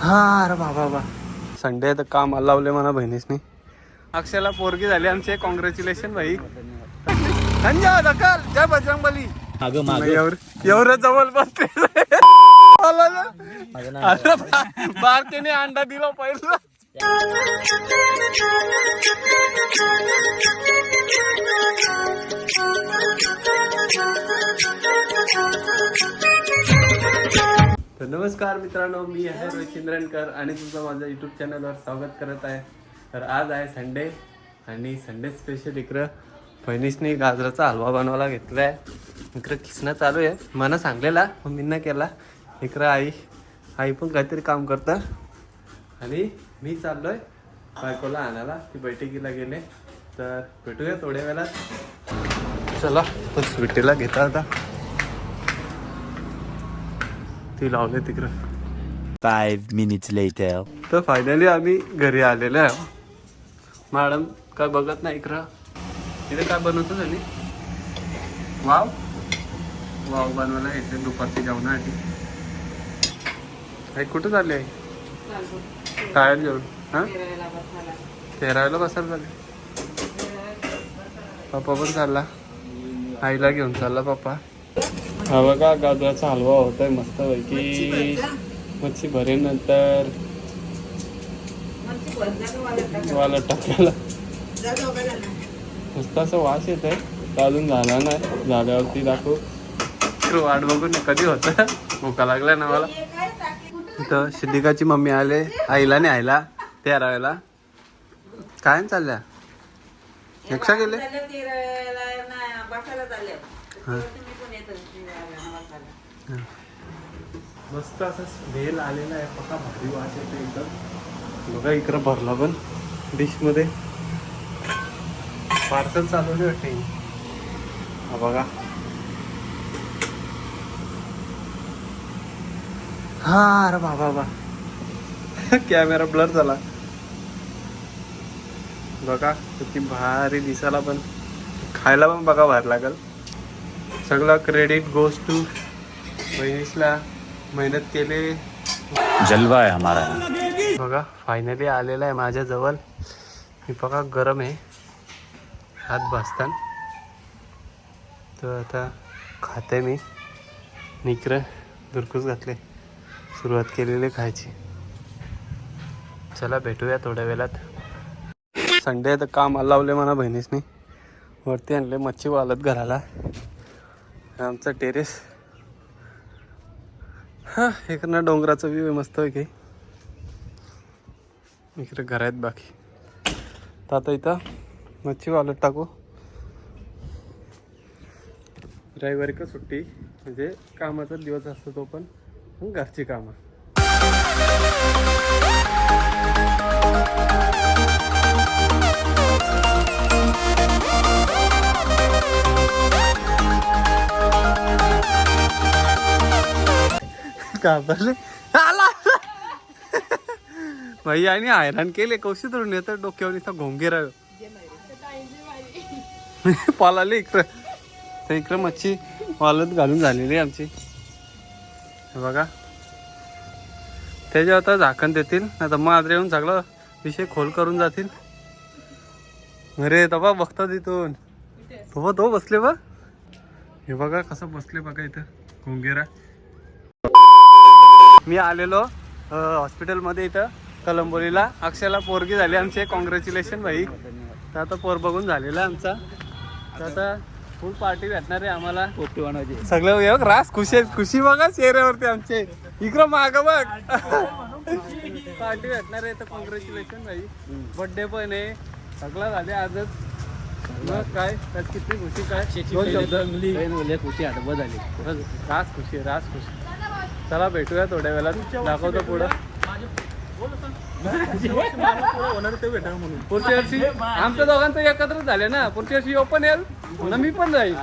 हा अरे बाबा बा संडे तर काम लावले म्हणा बहिणीसनी. अक्षयला पोरगी झाली आमचे कॉंग्रॅच्युलेशन भाई. धन्यवाद दखल. जय बजरंग बली एवढं एवढं जवळ बसले. मला ना- माझं नाव अरे बा- बारकेने अंडा दिला पहिला. तर नमस्कार मित्रांनो मी आहे रोहित आणि तुमचं माझ्या युट्यूब चॅनलवर स्वागत करत आहे. तर आज आहे संडे आणि संडे स्पेशल इकडं बहिणीसनी गाजराचा हलवा बनवायला घेतला आहे इकडं खिसणं चालू आहे. मला सांगलेला मम्मींना केला. इकडं आई आई पण काहीतरी काम करतं. आणि मी चाललो आहे बायकोला आणायला ती बैठकीला गेले. तर भेटूया थोड्या वेळात. चला तो स्वीटीला घेता आता. ती लावले तिकडं. Five minutes later. तर फायनली आम्ही घरी आलेलो आहे. मॅडम काय बघत नाही इकडं? तिथे काय बनवतो झाली वाव. वाव बनवायला येते दुपारची जेवणासाठी. आई कुठं चालली आहे काय जेवण हां? तेरायला बसायला झाले पप्पा पण चालला. आईला घेऊन चालला पप्पा. हा बघा गाजराचा हलवा होतोय मस्त पैकी मच्छी भरे नंतर वाला टाकायला. मस्त असं वास येत आहे अजून झाला नाही. झाल्यावरती दाखवू. तर वाट बघून कधी होत? भूका लागलाय ना मला. इथं सिद्धिकाची मम्मी आले. आईला नाही आईला. तेराव्याला. काय चालल्या? रिक्षा गेले? मस्त असं स्मेल आलेला आहे. पका भारी वास येतो एकदम. बघा इकडं भरला पण डिशमध्ये पार्सल चालवले वाटते. हा बघा. हा अरे बाबा बा कॅमेरा ब्लर झाला. बघा किती भारी दिसायला पण. खायला पण बघा भारी लागल. सगळं क्रेडिट गोज टू बहिणीसला मेहनत केले. जलवा है हमारा. बघा फायनली आलेला आहे माझ्याजवळ मी बघा गरम आहे. हात भाजतान तर आता खाते मी. निकर दुरकूस घातले. सुरुवात केलेली खायची. चला भेटूया थोड्या वेळात. संडे आहे तर काम लावले म्हणा बहिणीसनी. वरती आणले मच्छी वालत घराला. आमचा टेरेस हा इकडनं डोंगराचा व्ह्यू आहे मस्त आहे इकडे घर आहेत बाकी. तर आता इथं. मच्छी वालत टाकू. रविवारी का सुट्टी? म्हणजे कामाचा दिवस असतो तो पण. पण घरची कामं. घाबरले आला भाई आणि हैराण केले कौशी धरून तर डोक्यावर इथं घोंगेरा पालाले इकडं. तर इकडं मच्छी वालत घालून झालेली आमची. हे बघा. त्याच्या आता झाकण देतील. नाही तर मग येऊन सगळं विषय खोल करून जातील. अरे तबा बघता तिथून बाबा तो हो, बसले बा हे बघा कसं बसले बघा इथं. घोंगेरा मी आलेलो हॉस्पिटलमध्ये इथं कलंबोलीला. अक्षयला पोरगी झाली आमचे कॉंग्रॅच्युलेशन भाई. तर आता पोर बघून झालेला आमचा. तर आता फुल पार्टी भेटणार आहे आम्हाला. सगळं हे बघ, रास खुशी आहे. खुशी बघा चेहऱ्यावरती आमचे. इकडं माग बघ. पार्टी भेटणार आहे तर कॉंग्रॅच्युलेशन भाई. बर्थडे पण आहे. सगळं झाले आजच. मग काय? त्यात किती खुशी काय? दोन खुशी आठवत झाली. रास खुशी आहे, रास खुशी. चला भेटूया थोड्या वेळात. दाखवतो पुढं. पुढच्या वर्षी आमच्या दोघांचं एकत्र झाले ना. पुढच्या वर्षी ओपन येईल पुन्हा मी पण जाईल.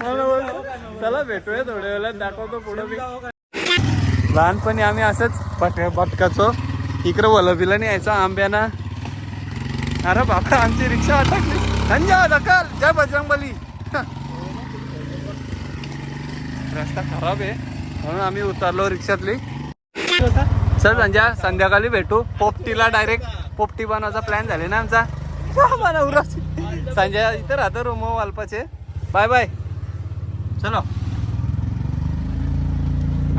मला बोलतो, चला भेटूया थोड्या वेळात. दाखवतो पुढं मी. लहानपणी आम्ही असंच पट पटकाचो इकडं वलबीला न्यायचा आंब्याना. अरे बापा आमची रिक्षा अटकली. संजय दखल जय बजरंगबली. रस्ता खराब आहे म्हणून आम्ही उतरलो रिक्षातली. सर संजय संध्याकाळी भेटू. पोपटीला डायरेक्ट पोपटी बनवायचा प्लॅन झाले ना आमचा? जा मला संजय इथं राहतो रूम वालपाचे बाय बाय चलो.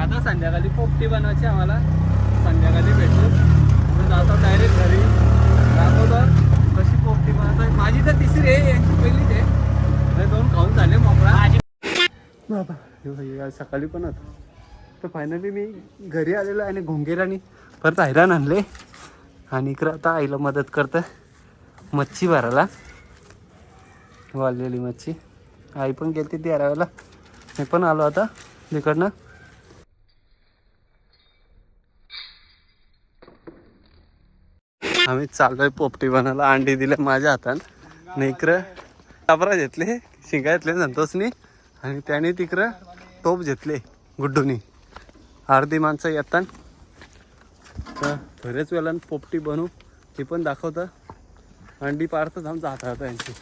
आता संध्याकाळी पोपटी बनवायची आम्हाला. संध्याकाळी भेटू. जातो डायरेक्ट घरी. दाखवतो. कशी पोपटी बनवतो माझी तर तिसरी आहे यांची पहिलीच आहे. दोन खाऊन झाले मोकळा. बाबा सकाळी पण होतं. तर फायनली मी घरी आलेलो आणि घोंगेराने परत हैराण आणले. आणि इकडं आता आईला मदत करतं. मच्छी भरायला. वाळलेली मच्छी. आई पण गेली ती वेळेला मी पण आलो आता. तिकडनं आम्ही चाललोय पोपटी बनायला. अंडी दिले माझ्या हातात नाही इकडं टाबरा घेतले शिंगा घेतले संतोषनी आणि त्याने तिकडं टोप घेतले गुड्डूनी. अर्धी माणसं येतात तर बरेच वेळा पोपटी बनवू ती पण दाखवतं. अंडी पाडतं थांब जात राहतं यांची.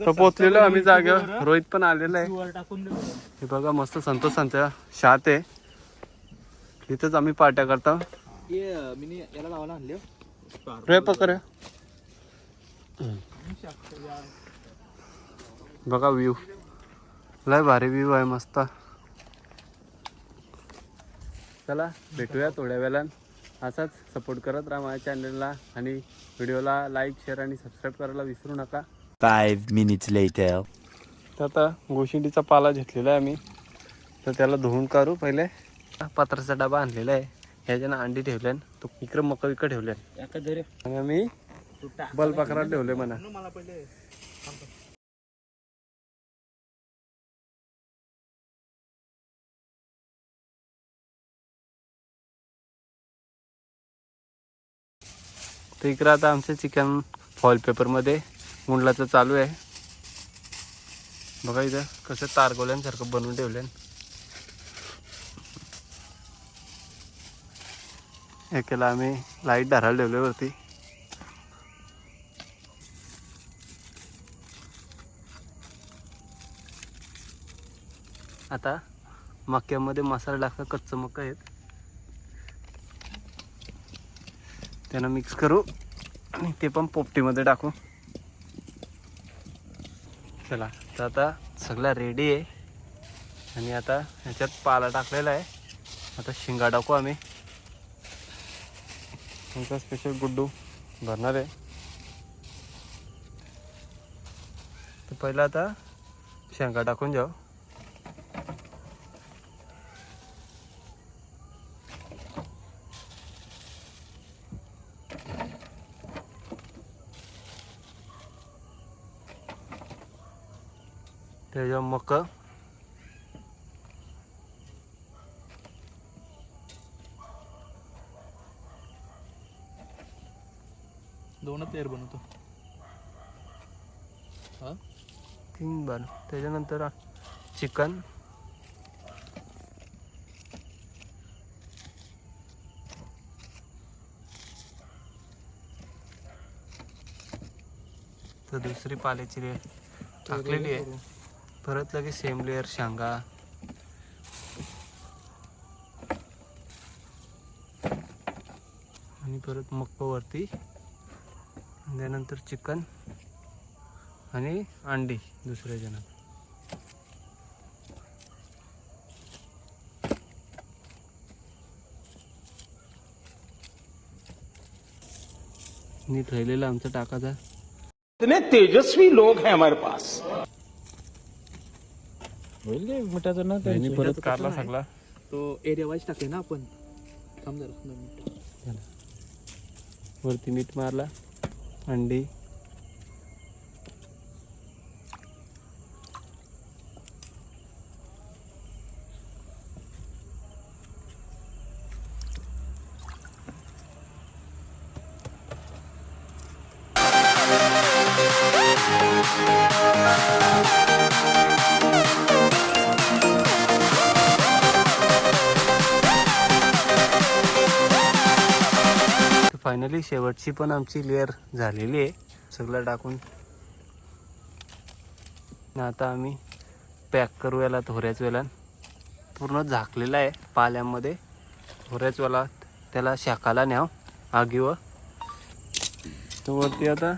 तर पोचलेलो आम्ही जागेवर. रोहित पण आलेला आहे. हे बघा मस्त संतोषांच्या शात आहे. इथंच आम्ही पार्ट्या करतो. मी याला लावायला आणले रे पकड बघा व्ह्यू. लय भारी व्ह्यू आहे मस्त. चला भेटूया थोड्या वेळात असाच सपोर्ट करत राहा माझ्या चॅनलला आणि व्हिडिओला लाईक शेअर आणि सबस्क्राईब करायला विसरू नका. Five minutes later. तर आता गोशिंडीचा पाला घेतलेला आहे आम्ही. तर त्याला धुवून काढू पहिले. पत्राचा डबा आणलेला आहे. ह्याच्यानं अंडी ठेवल्या तो इकडं मका इकडं ठेवल्या आणि आम्ही बलपाकरात ठेवले म्हणा. तर इकडं आता आमचं चिकन फॉईल पेपरमध्ये मुंडलाचं चालू आहे. बघा इथं कसं तारगोल्यांसारखं बनवून ठेवलं एकेला आम्ही लाइट धारायला ठेवले वरती आता मक्यामध्ये मसाला टाका कच्चं मका आहेत. त्यांना मिक्स करू आणि ते पण पोपटीमध्ये टाकू. चला तर आता सगळा रेडी आहे. आणि आता ह्याच्यात पाला टाकलेला आहे. आता शिंगा टाकू आम्ही. आमचा स्पेशल गुड्डू भरणार आहे. तर पहिला आता शेंगा टाकून जाऊ. त्याच्या मक दोनच लेअर बनवतो. तीन बन त्याच्यानंतर चिकन. तर दुसरी पाल्याची लेअर टाकलेली आहे. परत लगेच सेम लेअर शेंगा. आणि परत मक्क वरती त्यानंतर चिकन आणि अंडी दुसऱ्या जणात. नीट राहिलेला आमचा टाकाचा इतने तेजस्वी लोग हैं हमारे पास. होईल मिठाचं ना आणि परत कारला सगळा. तो एरिया वाईज टाकले ना आपण. थांब जरा दोन मिनिटं. वरती मीठ मारला. अंडी फायनली शेवटची पण आमची लेअर झालेली आहे. सगळं टाकून. आता आम्ही पॅक करू याला थोऱ्याच वेळात पूर्ण झाकलेला आहे पाल्यामध्ये. थोऱ्याच वेळा त्याला शाकाला न्याव. आगीवर. तो वरती आता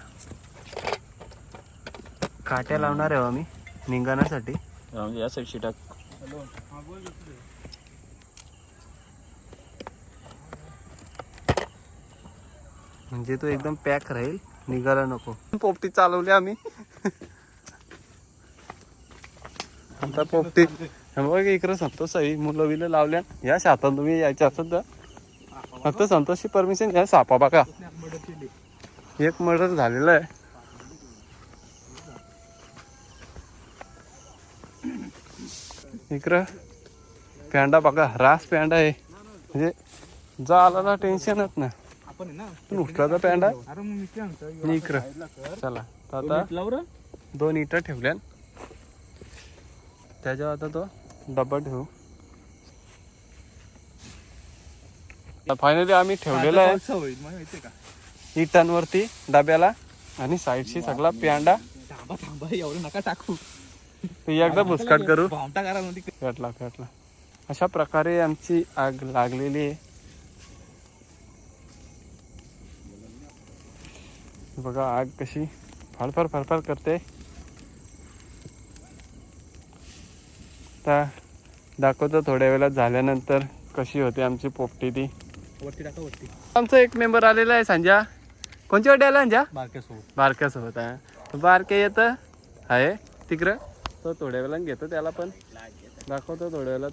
काट्या लावणार आहे आम्ही. निंगाण्यासाठी. म्हणजे या साईडशी टाक. म्हणजे तो एकदम पॅक राहील निघायला नको. पोपटी चालवली आम्ही. आता पोपटी बघ इकडं संतोष आहे. मुलं बिलं लावल्या. या शातात तुम्ही यायच्या असत फक्त संतोषची परमिशन घ्या सापा बघा. एक मर्डर झालेलं आहे. इकडं पॅन्डा बघा रास पॅन्डा आहे. म्हणजे जा आला टेन्शनच ना आपण आहे ना. नुसताचा पॅन्डा अरे मग मी काय म्हणतो आणि इकडं. चला तर आता दोन इटा ठेवल्या त्याच्यावर आता तो डब्बा ठेवू. फायनली आम्ही ठेवलेला आहे. होईल मला माहितीये का? इटांवरती डब्याला आणि साईडशी सगळा प्यांडा. थांबा थांबा एवढं नका टाकू. ते एकदा भुसकाट करू. भामटा करा मध्ये पेटला पेटला अशा प्रकारे आमची आग लागलेली आहे. बघा आग कशी फाडफाड फाडफाड करते. आता दाखवतो थोड्या वेळात झाल्यानंतर कशी होते आमची पोपटी ती. वरती टाका वरती. आमचा एक मेंबर आलेला आहे संजा. कोणच्या वाटी आला संजा? बारक्यासोबत. बारक्यासोबत आहे बारक्या येतं आहे तिकडं. तो थोड्या वेळानं घेतो त्याला पण. दाखवतो थोड्या वेळात.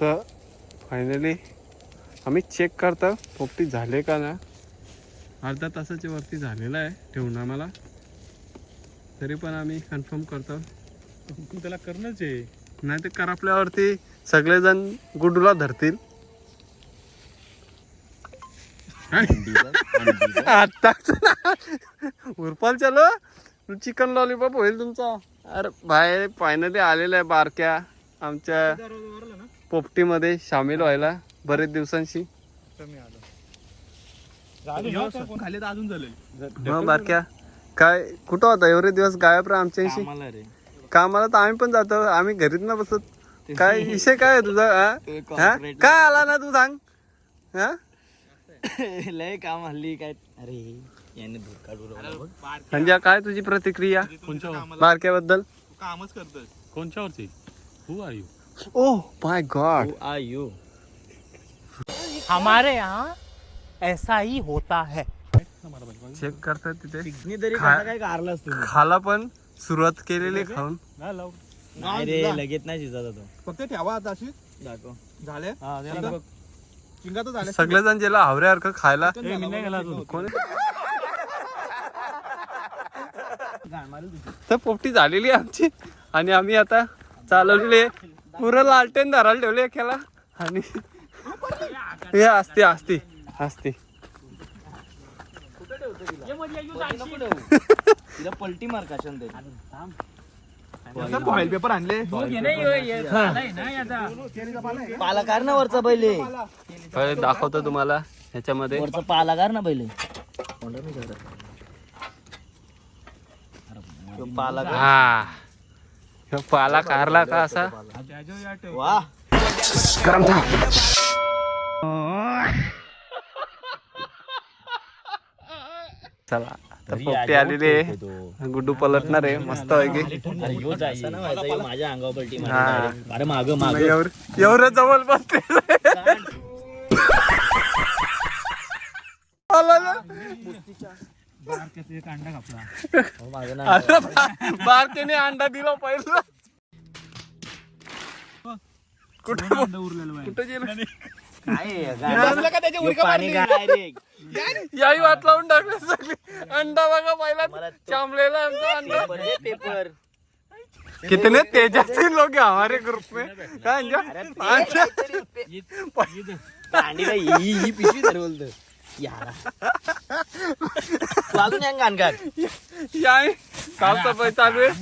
तर फायनली आम्ही चेक करतो पोपटी झाले का ना. अर्धा तासाच्या वरती झालेला आहे ठेवून आम्हाला. तरी पण आम्ही कन्फर्म करतो. त्याला करणंच आहे. नाही तर करपल्यावरती सगळेजण गुडूला धरतील. आता उरपाल चलो. चिकन लॉलीपॉप होईल तुमचा. अरे बाहेर फायनली आलेला आहे बारक्या. आमच्या पोपटीमध्ये सामील व्हायला. बरेच दिवसांशी. खाली तर अजून झालं मग बारक्या. काय कुठं होता? एवढे दिवस गायब राहा आमच्याशी. रे. कामाला तर आम्ही पण जातो. आम्ही घरीच ना बसत. काय विषय काय तुझा? हा? हा? काय आला ना तू सांग? हा? लय काम हल्ली काय. अरे याने दूध काढू संजय काय तुझी प्रतिक्रिया? बारक्याबद्दल? कामच करतोय कोणच्यावरती? Who are you oh my god are you हमारे यहाँ ऐसा ही होता है। चेक करतात तिथे. तरी खा- काय खाला पण सुरुवात केलेली खाऊन. नाही रे लगेच नाही शिजत तो. फक्त ठेवा आता अशी. दाखव. झाले? हा चिंगा तर झाले सगळेजण ज्याला हावऱ्यासारखं खायला. कोण? तर पोपटी झालेली आहे आमची. आणि आम्ही आता चालवलेली आहे. पुरं लालटेन धरायला ठेवले खेळा आणि हे असते असते असते तिला पलटी मार कशान फॉईल पेपर आणले. पाला ना वरचा पहिले दाखवतो तुम्हाला ह्याच्यामध्ये. वरचा पाला ना पहिले पाला हा. ह्यो पाला कारला का असा? वा चला तर पोपटी आलेली गुड्डू पलटणार आहे मस्त आहे की. माझ्या अंगावर पलटी. अरे माग माग. एवढं जवळ बसले आला ना. अरे बा- बारकेने अंडा दिला पहिला. कुठं कुठं गेलं? काय पाणी डायरेक्ट याही वाट लावून टाकली सगळी. अंडा बघा पहिला चांबलेला आमचा अंडा पेपर कितने तेजस्वी लोग हैं हमारे ग्रुप में. काय अंजा? पाणी काय ही? ही पिशवी तर बोलतो. यारा. तू अजून यांग गाण काढ याही साफसफाई चालू आहे.